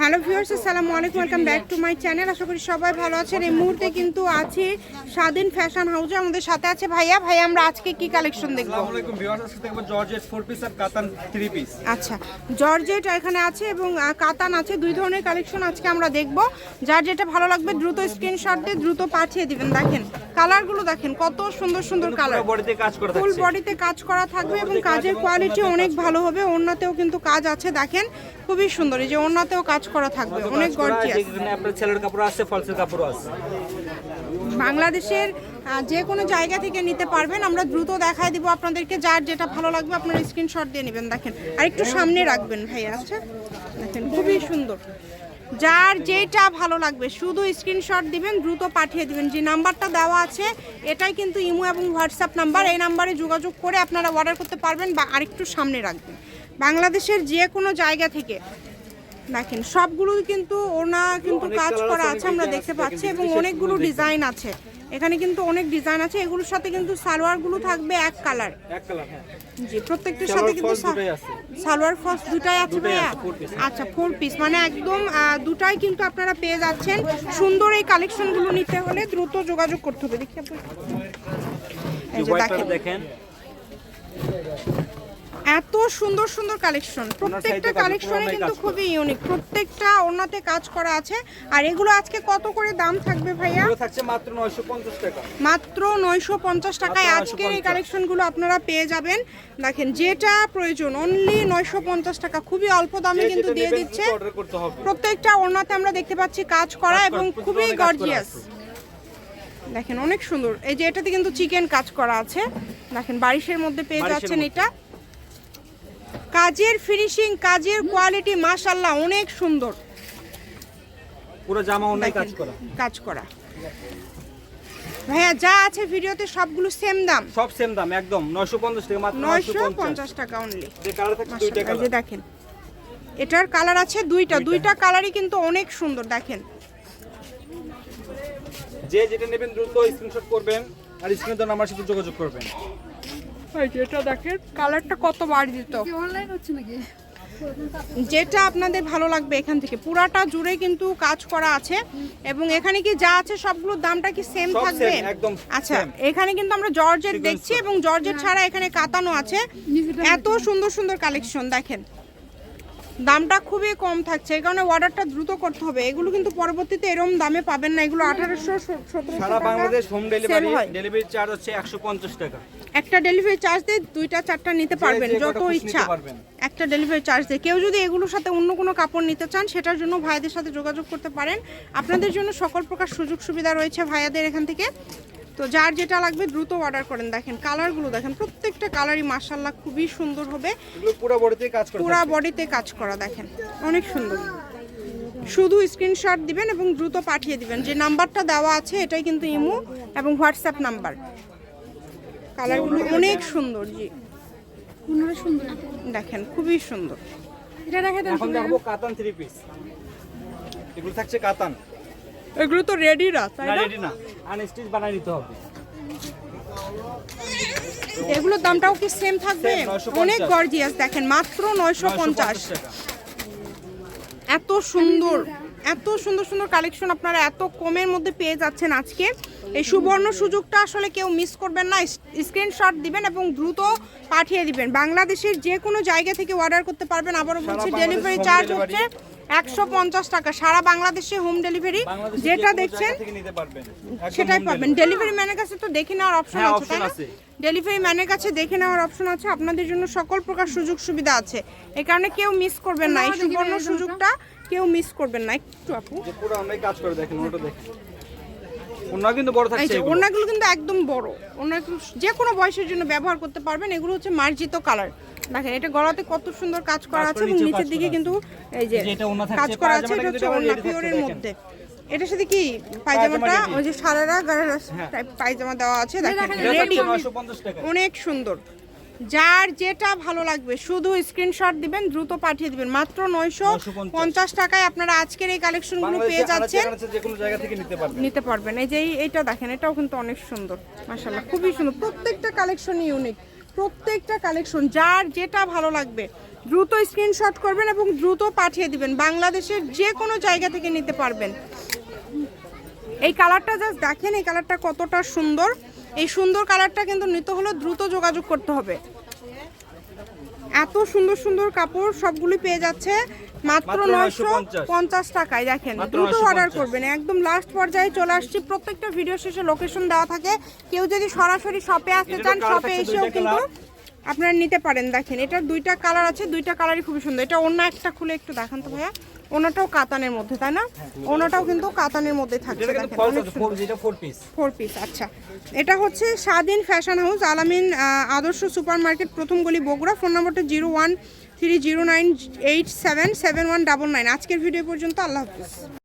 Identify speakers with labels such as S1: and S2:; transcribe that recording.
S1: Hello viewers আসসালামু আলাইকুম welcome back to my channel আশা করি সবাই ভালো আছেন এই মুহূর্তে কিন্তু আছে স্বাধীন ফ্যাশন হাউসে আমাদের সাথে আছে ভাইয়া ভাইয়া আমরা আজকে কি কালেকশন দেখব
S2: আসসালামু আলাইকুম ভিউয়ার্স আজকে দেখব জর্জেট ফোর পিস আর কাতান থ্রি পিস
S1: আচ্ছা জর্জেট এখানে আছে এবং কাতান আছে। দুই ধরনের কালেকশন আজকে আমরা দেখব। যার যেটা ভালো লাগবে দ্রুত স্ক্রিনশট দিয়ে দ্রুত পাঠিয়ে দিবেন। দেখেন কালারগুলো দেখেন কত সুন্দর সুন্দর কালার
S2: বডিতে কাজ করে
S1: ফুল বডিতে কাজ করা থাকবে এবং কাজের কোয়ালিটি অনেক ভালো হবে। ওড়নাতেও কিন্তু কাজ আছে। দেখেন খুবই সুন্দর। এই যে ওড়নাতেও কাজ করা থাকবে অনেক গর্জিয়াস
S2: যেখানে আপনার ছেলের কাপড় আছে ফলসের কাপড় আছে।
S1: বাংলাদেশের যে কোনো জায়গা থেকে নিতে পারবেন আমরা দ্রুত দেখায় দিব আপনাদেরকে যার যেটা ভালো লাগবে আপনারা স্ক্রিনশট দিয়ে নেবেন দেখেন। আর একটু সামনে রাখবেন ভাইয়া আচ্ছা? দেখেন খুবই সুন্দর। যার যেটা ভালো লাগবে শুধু স্ক্রিনশট দিবেন দ্রুত পাঠিয়ে দিবেন। যে নাম্বারটা দেওয়া আছে এটাই কিন্তু ইমো এবং হোয়াটসঅ্যাপ নাম্বার। এই নাম্বারে যোগাযোগ করে আপনারা অর্ডার করতে পারবেন বা আরেকটু সামনে রাখবেন। বাংলাদেশের যে কোনো জায়গা থেকে দেখেন সবগুলো কিন্তু ওনা কিন্তু কাজ করা আছে আমরা দেখতে পাচ্ছি এবং অনেকগুলো ডিজাইন আছে। এখানে কিন্তু অনেক ডিজাইন আছে এগুলোর সাথে কিন্তু সালোয়ারগুলো থাকবে এক কালার
S2: হ্যাঁ।
S1: জি প্রত্যেকটার সাথে কিন্তু সালোয়ার ফলস দুটাই আছে ভাইয়া? আচ্ছা ফোর পিস মানে একদম দুটাই কিন্তু আপনারা পেয়ে যাচ্ছেন। সুন্দর এই কালেকশনগুলো নিতে হলে দ্রুত যোগাযোগ করতে হবে। দেখি দেখেন। এত সুন্দর সুন্দর কালেকশন প্রত্যেকটা কালেকশনে কিন্তু খুবই ইউনিক প্রত্যেকটা ওনাতে কাজ করা আছে। আর এগুলো আজকে কত করে দাম থাকবে ভাইয়া?
S2: থাকছে মাত্র 950 টাকা।
S1: মাত্র নয়শো পঞ্চাশ টাকায়
S2: মাত্র
S1: আজকের এই
S2: 950
S1: কালেকশনগুলো আপনারা পেয়ে যাবেন। দেখেন যেটা প্রয়োজন অনলি নয়শো পঞ্চাশ টাকা। খুবই অল্প দামে কিন্তু দিয়ে দিচ্ছে। প্রত্যেকটা ওনাতে আমরা দেখতে পাচ্ছি কাজ করা এবং খুবই গর্জিয়াস দেখেন অনেক সুন্দর। এই যে এটাতে কিন্তু চিকেন কাজ করা আছে। দেখেন বারিশের মধ্যে পেয়ে যাচ্ছেন এটা। কাজের ফিনিশিং কাজের কোয়ালিটি মাশাল্লাহ অনেক সুন্দর।
S2: পুরো জামা অনেক কাজ করা।
S1: কাজ করা। ভাইয়া যা আছে ভিডিওতে সবগুলো সেম দাম?
S2: সব সেম দাম একদম। 950 টাকা মাত্র
S1: নয়শো
S2: 950
S1: পঞ্চাশ। টাকা অনলি
S2: যে কালার থাকছে দুইটা কালার
S1: দেখেন এটার কালার আছে দুইটা। দুইটা। কালারই কিন্তু অনেক সুন্দর দেখেন।
S2: যে যেটা নেবেন দ্রুত স্ক্রিনশট করবেন আর স্ক্রিনে দেন আমার সাথে যোগাযোগ করবেন।
S1: যে এটা দেখেন কালারটা কত বাড়ি দিত
S3: অনলাইন হচ্ছে নাকি?
S1: যেটা আপনাদের ভালো লাগবে এখান থেকে। পুরাটা জুড়ে কিন্তু কাজ করা আছে এবং এখানে কি যা আছে সবগুলোর দামটা কি সেম থাকবে?
S2: একদম
S1: আচ্ছা এখানে কিন্তু আমরা জর্জেট দেখছি এবং জর্জেট ছাড়া এখানে কাতানো আছে। এত সুন্দর সুন্দর কালেকশন দেখেন। দামটা খুবই কম থাকছে এই কারণে অর্ডারটা দ্রুত করতে হবে। এগুলো কিন্তু পরবর্তীতে এরকম দামে পাবেন না এগুলো আঠারোশো সতেরোশো
S2: সারা Bangladesh home delivery delivery charge হচ্ছে 150 টাকা।
S1: একটা ডেলিভারি চার্জ দিয়ে দুইটা চারটা নিতে পারবেন যত ইচ্ছা। একটা ডেলিভারি চার্জ দিয়ে। কেউ যদি এগুলোর সাথে অন্য কোনো কাপড় নিতে চান সেটার জন্য ভাইদের সাথে যোগাযোগ করতে পারেন। আপনাদের জন্য সকল প্রকার সুযোগ সুবিধা রয়েছে ভাইয়াদের এখান থেকে। তো যার যেটা লাগবে দ্রুত অর্ডার করেন। দেখেন কালারগুলো দেখেন প্রত্যেকটা কালারই মার্শাল্লাহ খুবই সুন্দর হবে।
S2: পুরো বডিতে কাজ করে
S1: পুরা। বডিতে কাজ করা দেখেন অনেক সুন্দর। শুধু স্ক্রিনশট দিবেন এবং দ্রুত পাঠিয়ে দিবেন। যে নাম্বারটা দেওয়া আছে এটাই কিন্তু ইমো এবং হোয়াটসঅ্যাপ নাম্বার। কালারগুলো অনেক সুন্দর জি।
S3: সুন্দর।
S1: দেখেন খুবই সুন্দর।
S3: এটা দেখেন
S2: এখন দেখব কাতান থ্রি পিস এগুলো থাকছে কাতান।
S1: এগুলো তো রেডি রা তাই
S2: না?
S1: না
S2: রেডি না। আনস্টিচ বানাই নিতে হবে।
S1: এগুলোর দামটাও কি সেম থাকবে? অনেক গর্জিয়াস দেখেন মাত্র নয়শো পঞ্চাশ
S2: 950
S1: এত সুন্দর এত সুন্দর সুন্দর কালেকশন আপনারা এত কমের মধ্যে পেয়ে যাচ্ছেন আজকে। এই সুবর্ণ সুযোগটা আসলে কেউ মিস করবেন না। স্ক্রিনশট দিবেন এবং দ্রুত পাঠিয়ে দিবেন। বাংলাদেশের যে কোনো জায়গা থেকে অর্ডার করতে পারবেন। আবারও বলছি ডেলিভারি চার্জ। হচ্ছে একশো পঞ্চাশ টাকা। সারা বাংলাদেশে হোম ডেলিভারি যেটা দেখছেন সেটাই পাবেন। ডেলিভারি ম্যানের কাছে তো দেখে নেওয়ার অপশন
S2: হ্যাঁ,
S1: আছে তাই না?
S2: আছে।
S1: ডেলিভারি ম্যানের কাছে দেখে নেওয়ার অপশন আছে। আপনাদের জন্য সকল প্রকার সুযোগ সুবিধা আছে। এই কারণে কেউ মিস করবেন না। এই সুবর্ণ সুযোগটা কেউ মিস করবেন না। একটু আপু।
S2: পুরো অনেক কাজ করে দেখেন ওটা দেখেন। ওনা কিন্তু বড় থাকছে
S1: ওনাগুলো কিন্তু একদম বড়। ওনাগুলো যে কোনো বয়সের জন্য ব্যবহার করতে পারবেন। এগুলো হচ্ছে মার্জিত কালার। দেখেন এটা গলাতে কত সুন্দর কাজ করা আছে এবং নিচের দিকে কিন্তু এই যে কাজ করা আছে এটা হচ্ছে
S2: থাকছে,
S1: পিওরের মধ্যে। এটার সাথে কি পায়জামাটা? ওই যে সারারা গারারা
S2: হ্যাঁ।
S1: টাইপ পায়জামা দেওয়া আছে দেখেন।
S2: এটা
S1: রেডি
S2: 950 টাকা।
S1: অনেক সুন্দর। যার যেটা ভালো লাগবে শুধু স্ক্রিনশট দিবেন দ্রুত পাঠিয়ে দিবেন। মাত্র নয়শো
S2: 950
S1: পঞ্চাশ। টাকায় আপনারা আজকের এই কালেকশনগুলো পেয়ে যাচ্ছেন।
S2: কানাচে যে কোনো জায়গা থেকে নিতে পারবেন।
S1: নিতে পারবেন। এই যে এই- এইটা দেখেন এটাও কিন্তু অনেক সুন্দর। মাশাল্লাহ খুবই সুন্দর। প্রত্যেকটা কালেকশন ইউনিক প্রত্যেকটা কালেকশন যার যেটা ভালো লাগবে, দ্রুত স্ক্রিনশট করবেন এবং দ্রুত পাঠিয়ে দিবেন। বাংলাদেশের যে কোনো জায়গা থেকে নিতে পারবেন। এই কালারটা জাস্ট দেখেন, এই কালারটা কতটা সুন্দর। এই সুন্দর কালারটা কিন্তু নিতে হলে দ্রুত যোগাযোগ করতে হবে। এত সুন্দর সুন্দর কাপড় সবগুলি পেয়ে যাচ্ছে। মাত্র নয়শো পঞ্চাশ। টাকায় দেখেন দ্রুত অর্ডার করবেন। একদম লাস্ট পর্যায়ে চলে আসছি। প্রত্যেকটা ভিডিও শেষে লোকেশন দেওয়া থাকে। কেউ যদি সরাসরি শপে আসতে চান শপে এসেও কিন্তু আপনারা নিতে পারেন। দেখেন এটার দুইটা কালার আছে দুইটা কালারই খুবই সুন্দর। এটা অন্য একটা খুলে একটু দেখান তো ভাইয়া। ওনাটাও কাতানের মধ্যে তাই না? ওনাটাও কিন্তু কাতানের মধ্যে থাকছে।
S2: ফোর পিস
S1: আচ্ছা। এটা হচ্ছে স্বাধীন ফ্যাশন হাউস আলামিন আদর্শ সুপার মার্কেট প্রথম গলি বগুড়া। ফোন নম্বরটা zero one three zero nine eight seven seven one double nine আজকের ভিডিও পর্যন্ত আল্লাহ হাফিজ।